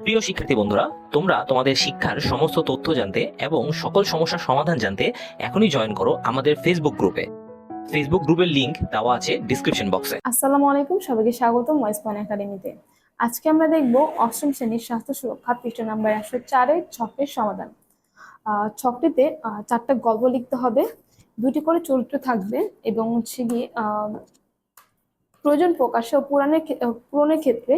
প্রিয় শিক্ষার্থী বন্ধুরা, তোমরা তোমাদের শিক্ষার সমস্ত তথ্য জানতে এবং সকল সমস্যার সমাধান জানতে এখনই জয়েন করো আমাদের ফেসবুক গ্রুপে ফেসবুক গ্রুপের লিংক দেওয়া আছে ডিসক্রিপশন বক্সে আসসালামু আলাইকুম, সবাইকে স্বাগত ওয়েস্ট পয়েন্ট একাডেমিতে আজকে আমরা দেখব অষ্টম শ্রেণির স্বাস্থ্য সুরক্ষা পৃষ্ঠ নাম্বার একশো চারের ছকের সমাধান। ছকটিতে চারটা গল্প লিখতে হবে দুটি করে চরিত্র থাকবে এবং হচ্ছে গিয়ে প্রয়োজন প্রকাশে ও পুরাণের পূরণের ক্ষেত্রে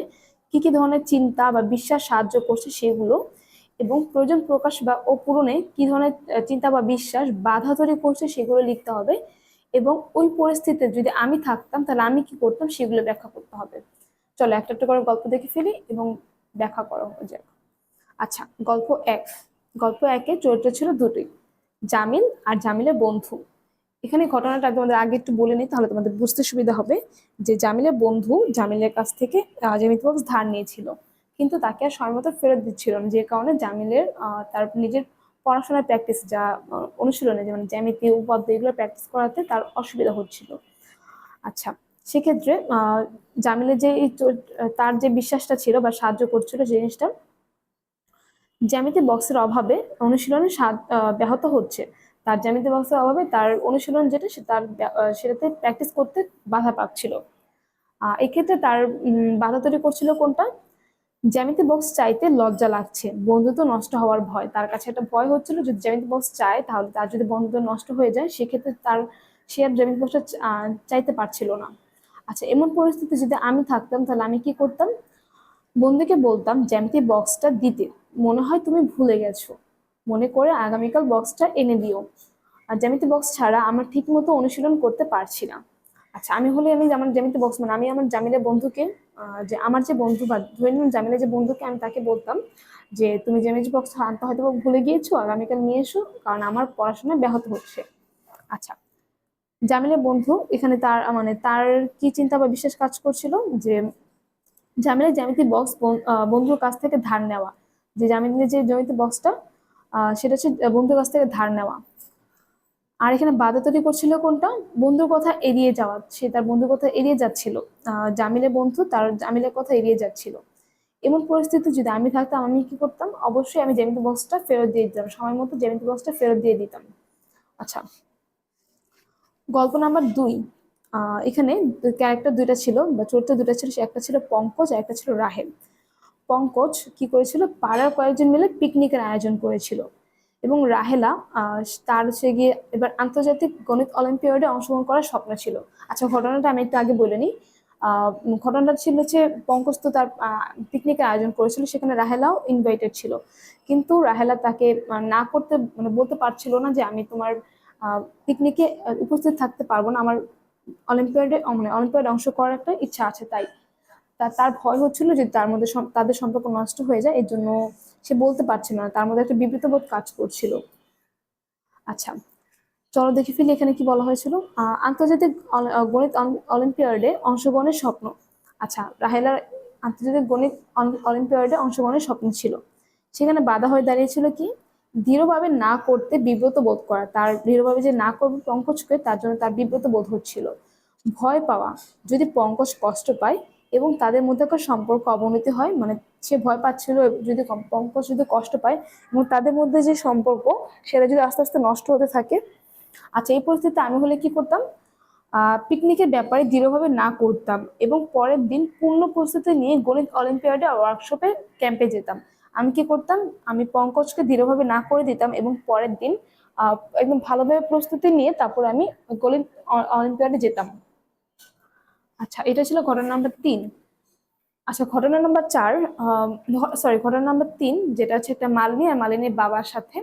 কি কি ধরনের চিন্তা বা বিশ্বাস সাহায্য করছে সেগুলো এবং প্রয়োজন প্রকাশ বা ও পূরণে কি ধরনের চিন্তা বা বিশ্বাস বাধা তৈরি করছে সেগুলো লিখতে হবে এবং ওই পরিস্থিতিতে যদি আমি থাকতাম তাহলে আমি কি করতাম সেগুলো ব্যাখ্যা করতে হবে। চলো একটা একটা করে গল্প দেখে ফেলি এবং ব্যাখ্যা করা যাক। আচ্ছা গল্প এক। গল্প একে চরিত্র ছিল দুটি, জামিল আর জামিলের বন্ধু। এখানে ঘটনাটা তোমাদের আগে একটু বলে নিই, তাহলে তোমাদের বুঝতে সুবিধা হবে যে জামিলের বন্ধু জামিলের কাছ থেকে জ্যামিতি বক্স ধার নিয়েছিল। কিন্তু তাকে আর সময় মতো ফেরত দিচ্ছিল না, যে কারণে জামিলের তার নিজের পড়াশোনার প্র্যাকটিস যা অনুশীলনে যেমন জ্যামিতি উপাদ্য এগুলো প্র্যাকটিস করাতে তার অসুবিধা হচ্ছিল। আচ্ছা সেক্ষেত্রে জামিলের যে তার যে বিশ্বাসটা ছিল বা সাহায্য করছিল যে জিনিসটা, জ্যামিতি বক্সের অভাবে অনুশীলনে ব্যাহত হচ্ছে। তার জ্যামিতি বক্সের অভাবে তার অনুশীলন যেটা সে তার সেটাতে প্র্যাকটিস করতে বাধা পাচ্ছিল। এক্ষেত্রে তার বাধা তৈরি করছিল কোনটা? জ্যামিতি বক্স চাইতে লজ্জা লাগছে, বন্ধুত্ব নষ্ট হওয়ার ভয়। তার কাছে একটা ভয় হচ্ছিল, যদি জ্যামিতি বক্স চায় তাহলে তার যদি বন্ধুত্ব নষ্ট হয়ে যায়, সেক্ষেত্রে তার সে আর জ্যামিতি বক্সটা চাইতে পারছিল না। আচ্ছা এমন পরিস্থিতি যদি আমি থাকতাম, তাহলে আমি কি করতাম? বন্ধুকে বলতাম, জ্যামিতি বক্সটা দিতে। মনে হয় তুমি ভুলে গেছো। মনে করে আগামীকাল বক্সটা এনে দিও। আর জ্যামিতি বক্স ছাড়া আমার ঠিক মতো অনুশীলন করতে পারছি না। আচ্ছা আমি হলে আমি আমার জ্যামিতি বক্স মানে আমি আমার জামিলের বন্ধুকে যে আমার যে বন্ধু বা ধরে নিন জামিলের যে বন্ধুকে আমি তাকে বলতাম যে, তুমি জ্যামিতি বক্স আনতে হয়তো ভুলে গিয়েছো, আগামীকাল নিয়ে এসো, কারণ আমার পড়াশোনা ব্যাহত হচ্ছে। আচ্ছা জামিলের বন্ধু এখানে তার মানে তার কি চিন্তা বা বিশ্বাস কাজ করছিল? যে জামিলের জ্যামিতি বক্স বন্ধুর কাছ থেকে ধার নেওয়া। যে জামিলের যে জ্যামিতি বক্সটা সেটা হচ্ছে বন্ধুর কাছ থেকে ধার নেওয়া। আর এখানে বাধা তৈরি করছিল কোনটা? বন্ধুর কথা এড়িয়ে যাওয়া। সে তার বন্ধুর কথা এড়িয়ে যাচ্ছিল। জামিলের বন্ধু তার জামিলের কথা এড়িয়ে যাচ্ছিল। এমন পরিস্থিতি যদি আমি থাকতাম, আমি কি করতাম? অবশ্যই আমি জ্যামিতি বক্সটা ফেরত দিয়ে দিতাম। সময় মতো জ্যামিতি বক্সটা ফেরত দিয়ে দিতাম। আচ্ছা। গল্প নাম্বার দুই। এখানে ক্যারেক্টার দুইটা ছিল, বা চরিত্র দুইটা ছিল, সে একটা ছিল পঙ্কজ আর একটা ছিল রাহেল। পঙ্কজ কি করেছিল? পাড়ার কয়েকজন মিলে পিকনিকের আয়োজন করেছিল। এবং রাহেলা তার হচ্ছে গিয়ে এবার আন্তর্জাতিক গণিত অলিম্পিয়াডে অংশগ্রহণ করার স্বপ্ন ছিল। আচ্ছা ঘটনাটা আমি একটু আগে বলে নিই। ঘটনাটা ছিল হচ্ছে পঙ্কজ তো তার পিকনিকের আয়োজন করেছিল, সেখানে রাহেলাও ইনভাইটেড ছিল। কিন্তু রাহেলা তাকে না করতে মানে বলতে পারছিল না যে আমি তোমার পিকনিকে উপস্থিত থাকতে পারব না। আমার অলিম্পিয়াডে মানে অলিম্পিয়াডে অংশ করার একটা ইচ্ছা আছে তাই। তা তার ভয় হচ্ছিল যে তার মধ্যে তাদের সম্পর্ক নষ্ট হয়ে যায়, এর জন্য সে বলতে পারছিল না। তার মধ্যে একটা বিবৃতবোধ কাজ করছিল। আচ্ছা চলো দেখে ফেলি এখানে কি বলা হয়েছিল। আন্তর্জাতিক গণিত অল- অলিম্পিয়াডে অংশগ্রহণের স্বপ্ন। আচ্ছা রাহেলার আন্তর্জাতিক গণিত অল- অলিম্পিয়াডে অংশগ্রহণের স্বপ্ন ছিল। সেখানে বাধা হয়ে দাঁড়িয়েছিল কি? দৃঢ়ভাবে না করতে বিব্রত বোধ করা। তার দৃঢ়ভাবে যে না করবে পঙ্কজকে তার জন্য তার বিব্রত বোধ হচ্ছিল। ভয় পাওয়া, যদি পঙ্কজ কষ্ট পায় এবং তাদের মধ্যেকার সম্পর্ক অবনতি হয়। মানে সে ভয় পাচ্ছিল যদি পঙ্কজ যদি কষ্ট পায় এবং তাদের মধ্যে যে সম্পর্ক সেটা যদি আস্তে আস্তে নষ্ট হতে থাকে। আচ্ছা এই পরিস্থিতিতে আমি হলে কি করতাম? পিকনিকের ব্যাপারে দৃঢ়ভাবে না করতাম এবং পরের দিন পূর্ণ প্রস্তুতি নিয়ে গণিত অলিম্পিয়াডে ওয়ার্কশপে ক্যাম্পে যেতাম। আমি কি করতাম? আমি পঙ্কজকে দৃঢ়ভাবে না করে দিতাম এবং পরের দিন একদম ভালোভাবে প্রস্তুতি নিয়ে তারপর আমি গণিত অলিম্পিয়াডে যেতাম। আচ্ছা এটা ছিল ঘটনা নাম্বার তিন। আচ্ছা ঘটনা নাম্বার চার সরি ঘটনা নাম্বার তিন, যেটা হচ্ছে একটা মালিনী আর মালিনীর বাবার সাথে।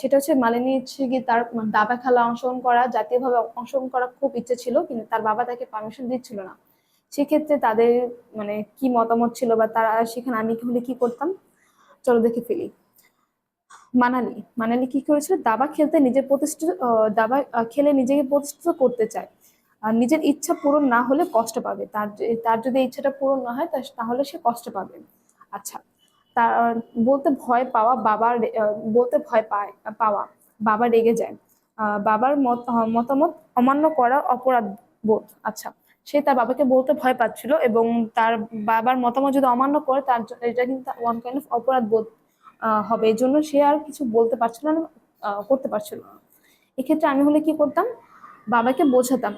সেটা হচ্ছে মালিনী হচ্ছে গিয়ে তার দাবা খেলা অংশগ্রহণ করা, জাতীয়ভাবে অংশগ্রহণ করা খুব ইচ্ছে ছিল, কিন্তু তার বাবা তাকে পারমিশন দিচ্ছিল না। সেক্ষেত্রে তাদের মানে কি মতামত ছিল বা তারা সেখানে আমি হলে কি করতাম? চলো দেখে ফেলি। মানালি মানালি কি করেছিল? দাবা খেলতে নিজের প্রতিষ্ঠিত দাবা খেলে নিজেকে প্রতিষ্ঠিত করতে চায়। আর নিজের ইচ্ছা পূরণ না হলে কষ্ট পাবে। তার তার যদি ইচ্ছাটা পূরণ না হয় তাহলে সে কষ্ট পাবে। আচ্ছা তার বলতে ভয় পাওয়া বাবার বলতে ভয় পায়, পাওয়া, বাবা রেগে যায়। বাবার মত, মতামত অমান্য করা অপরাধ বোধ। আচ্ছা সে তার বাবাকে বলতে ভয় পাচ্ছিল এবং তার বাবার মতামত যদি অমান্য করে, তার এটা কিন্তু ওয়ান কাইন্ড অফ অপরাধ বোধ হবে। এই জন্য সে আর কিছু বলতে পারছিল না করতে পারছিল না। এক্ষেত্রে আমি হলে কি করতাম? বাবাকে বোঝাতাম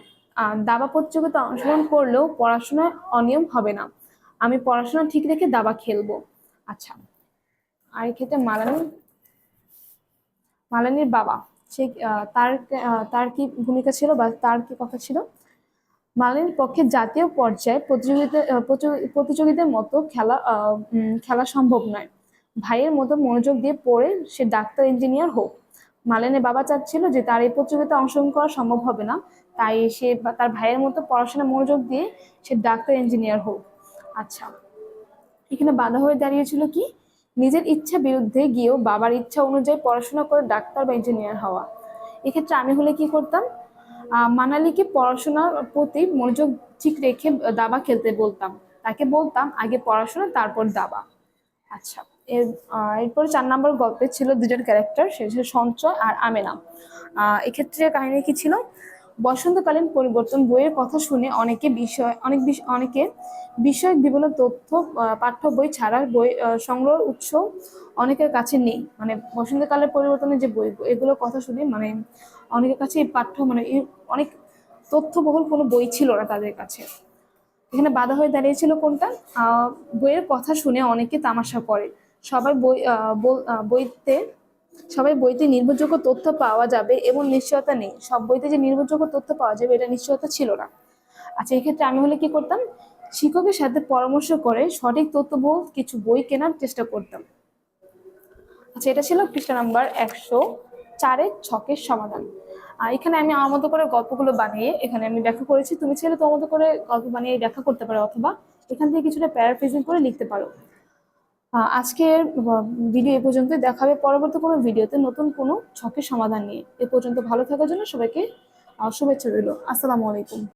দাবা প্রতিযোগিতা অংশগ্রহণ করলেও পড়াশোনায় অনিয়ম হবে না। আমি পড়াশোনা ঠিক রেখে দাবা খেলব। আচ্ছা আর এক্ষেত্রে মালানি মালানির বাবা সে তার তার কি ভূমিকা ছিল বা তার কি কথা ছিল? মালানির পক্ষে জাতীয় পর্যায়ে প্রতিযোগিতা আহ, প্রতিযোগি- প্রতিযোগীদের মতো খেলা খেলা সম্ভব নয়। ভাইয়ের মতো মনোযোগ দিয়ে পড়ে সে ডাক্তার ইঞ্জিনিয়ার হোক। মালানের বাবা চাচ্ছিল যে তার এই প্রতিযোগিতায় অংশগ্রহণ করা সম্ভব হবে না। তাই সে তার ভাইয়ের মতো পড়াশোনা মনোযোগ দিয়ে সে ডাক্তার, ইঞ্জিনিয়ার হোক। আচ্ছা এখানে বাধা হয়ে দাঁড়িয়েছিল কি? নিজের ইচ্ছা বিরুদ্ধে গিয়েও বাবার ইচ্ছা অনুযায়ী পড়াশোনা করে ডাক্তার বা ইঞ্জিনিয়ার হওয়া। এক্ষেত্রে আমি হলে কি করতাম? মানালিকে পড়াশোনার প্রতি মনোযোগ ঠিক রেখে দাবা খেলতে বলতাম। তাকে বলতাম, আগে পড়াশোনা, তারপর দাবা। আচ্ছা এর এরপরে চার নম্বর গল্পে ছিল দুজন ক্যারেক্টার সে ছিল সঞ্চয় আর আমেনা। এক্ষেত্রে কাহিনী কি ছিল? বসন্তকালীন পরিবর্তন বইয়ের কথা শুনে অনেকে বিষয়, অনেক অনেকে বিষয়ক বিভিন্ন তথ্য পাঠ্য বই ছাড়া বই সংগ্রহ উৎস অনেকের কাছে নেই। মানে বসন্তকালের পরিবর্তনের যে বই, এগুলোর কথা শুনে মানে অনেকের কাছে এই পাঠ্য মানে অনেক তথ্যবহুল কোনো বই ছিল না তাদের কাছে। এখানে বাধা হয়ে দাঁড়িয়েছিল কোনটা? বইয়ের কথা শুনে অনেকে তামাশা করে। সবাই বই বইতে, সবাই বইতে নির্ভরযোগ্য তথ্য পাওয়া যাবে এবং নিশ্চয়তা নেই। সব বইতে যে নির্ভরযোগ্য তথ্য পাওয়া যাবে, এটা নিশ্চয়তা ছিল না। আচ্ছা এক্ষেত্রে আমি হলে কি করতাম? শিক্ষকের সাথে পরামর্শ করে সঠিক তথ্যবহুল কিছু বই কেনার চেষ্টা করতাম। আচ্ছা এটা ছিল পৃষ্ঠ নাম্বার একশো চারের ছকের সমাধান। এখানে আমি আমার মতো করে গল্পগুলো বানিয়ে, এখানে আমি ব্যাখ্যা করেছি। তুমি চাইলে তোমার মতো করে গল্প বানিয়ে ব্যাখ্যা করতে পারো অথবা এখান থেকে কিছুটা প্যারাফ্রেজিং করে লিখতে পারো। আজকের ভিডিও এ পর্যন্ত দেখাবে পরবর্তী কোনো ভিডিওতে নতুন কোনো ছকের সমাধান নিয়ে। এ পর্যন্ত ভালো থাকার জন্য সবাইকে শুভেচ্ছা রইল। আসসালামু আলাইকুম।